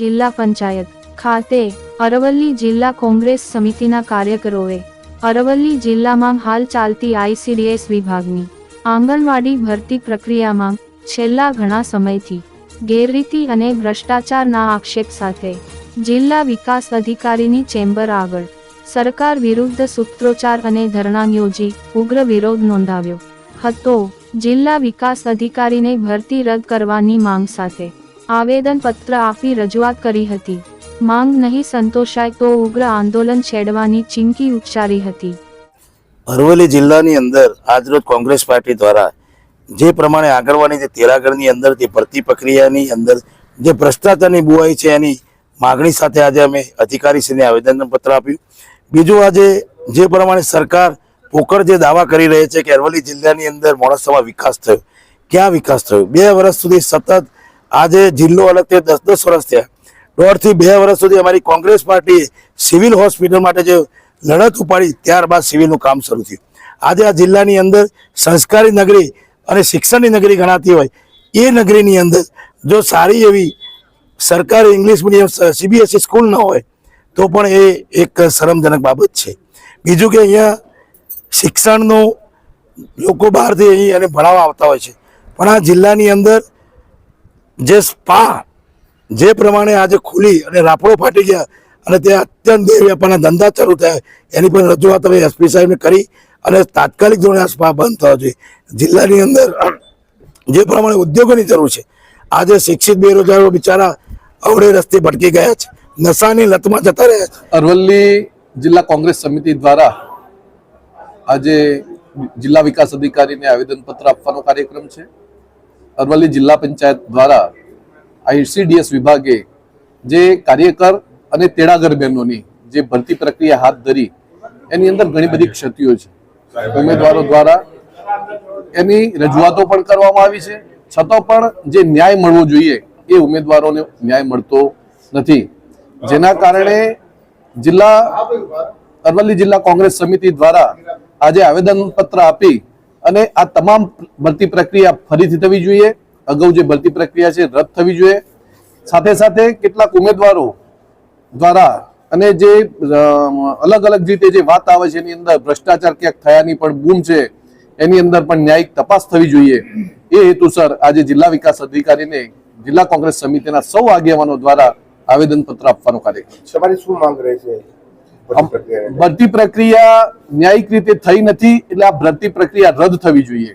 જિલ્લા પંચાયત ખાતે અરવલ્લી જિલ્લા કોંગ્રેસ સમિતિના કાર્યકરોએ અરવલ્લી જિલ્લામાં હાલ ચાલતી આઈસીડીએસ વિભાગની આંગણવાડી ભરતી પ્રક્રિયામાં છેલ્લા ઘણા સમયથી ગેરરીતિ અને ભ્રષ્ટાચારના આક્ષેપ સાથે જિલ્લા વિકાસ અધિકારીની ચેમ્બર આગળ સરકાર વિરુદ્ધ સૂત્રોચ્ચાર અને ધરણા યોજી ઉગ્ર વિરોધ નોંધાવ્યો હતો. જિલ્લા વિકાસ અધિકારીને ભરતી રદ કરવાની માંગ સાથે આવેદનપત્ર આપી રજૂઆત કરી હતી. માંગ નહીં સંતોષાય તો ઉગ્ર આંદોલન છેડવાની ચીમકી ઉચ્ચારી હતી. અરવલ્લી જિલ્લાની અંદર આજરોજ કોંગ્રેસ પાર્ટી દ્વારા જે પ્રમાણે આગળવાની જે તેરાગરની અંદર જે ભરતી પ્રક્રિયાની અંદર જે ભ્રષ્ટાચારની બુવાઈ છે એની માગણી સાથે આજે અમે અધિકારીશ્રીને આવેદનપત્ર આપ્યું. બીજું આજે જે પ્રમાણે સરકાર પોકળ જે દાવા કરી રહી છે કે અરવલ્લી જિલ્લાની અંદર મોડાસામાં વિકાસ થયો. ક્યાં વિકાસ થયો? બે વર્ષ સુધી સતત આજે જિલ્લો અલગ તે દસ દસ વર્ષ થયા. દોઢથી બે વર્ષ સુધી અમારી કોંગ્રેસ પાર્ટીએ સિવિલ હોસ્પિટલ માટે જે લડત ઉપાડી, ત્યારબાદ સિવિલનું કામ શરૂ થયું. આજે આ જિલ્લાની અંદર સંસ્કારી નગરી અને શિક્ષણની નગરી ગણાતી હોય, એ નગરીની અંદર જો સારી એવી સરકારી ઇંગ્લિશ મીડિયમ સીબીએસઈ સ્કૂલ ન હોય, તો પણ એ એક શરમજનક બાબત છે. બીજું કે અહીંયા શિક્ષણનું લોકો બહારથી અહીં અને ભણાવવા આવતા હોય છે. પણ આ જિલ્લાની અંદર જે સ્પા જે પ્રમાણે આજે ખુલી અને રાફડો ફાટી ગયા અને ત્યાં અત્યંત વ્યાપારના ધંધા શરૂ થયા. એની પણ રજૂઆત હવે એસપી સાહેબને કરી અને તાત્કાલિક ધોરણે આ સ્પા બંધ થવા જોઈએ. જિલ્લાની અંદર જે પ્રમાણે ઉદ્યોગોની જરૂર છે, આજે શિક્ષિત બેરોજગારો બિચારા અવડે રસ્તે ભટકી ગયા છે, નશાની લતમાં જતા રહ્યા છે. અરવલ્લી જિલ્લા કોંગ્રેસ સમિતિ દ્વારા આજે જિલ્લા વિકાસ અધિકારીને આવેદનપત્ર આપવાનો કાર્યક્રમ છે. અરવલ્લી જિલ્લા પંચાયત દ્વારા આઈસીડીએસ વિભાગે જે કાર્યકર અને તેડાગર બહેનોની જે ભરતી પ્રક્રિયા હાથ ધરી એની અંદર ઘણી બધી ક્ષતિઓ છે. ઉમેદવારો દ્વારા એની રજૂઆતો પણ કરવામાં આવી છે. છતાં પણ જે ન્યાય મળવો જોઈએ એ ઉમેદવારોને ન્યાય મળતો નથી. જેના કારણે જિલ્લા અરવલ્લી જિલ્લા કોંગ્રેસ સમિતિ દ્વારા આજે આવેદનપત્ર આપી અને આ તમામ ભરતી પ્રક્રિયા ફરીથી થવી જોઈએ અગાઉ જે ભરતી પ્રક્રિયા છે, રદ થવી જોઈએ સાથે સાથે કેટલાક ઉમેદવારો દ્વારા અને જે અલગ અલગ રીતે જે વાત આવે છે, એની અંદર ભ્રષ્ટાચાર ક્યાંક થયાની પણ બૂમ છે, એની અંદર પણ ન્યાયિક તપાસ થવી જોઈએ એ હેતુસર આજે જિલ્લા વિકાસ અધિકારીને જિલ્લા કોંગ્રેસ સમિતિના સૌ આગેવાનો દ્વારા આવેદનપત્ર આપવાનો કાર્યક્રમ. તમારી શું માંગ રહે છે? ભરતી પ્રક્રિયા ન્યાયિક રીતે થઈ નથી એટલે આ ભરતી પ્રક્રિયા રદ થવી જોઈએ.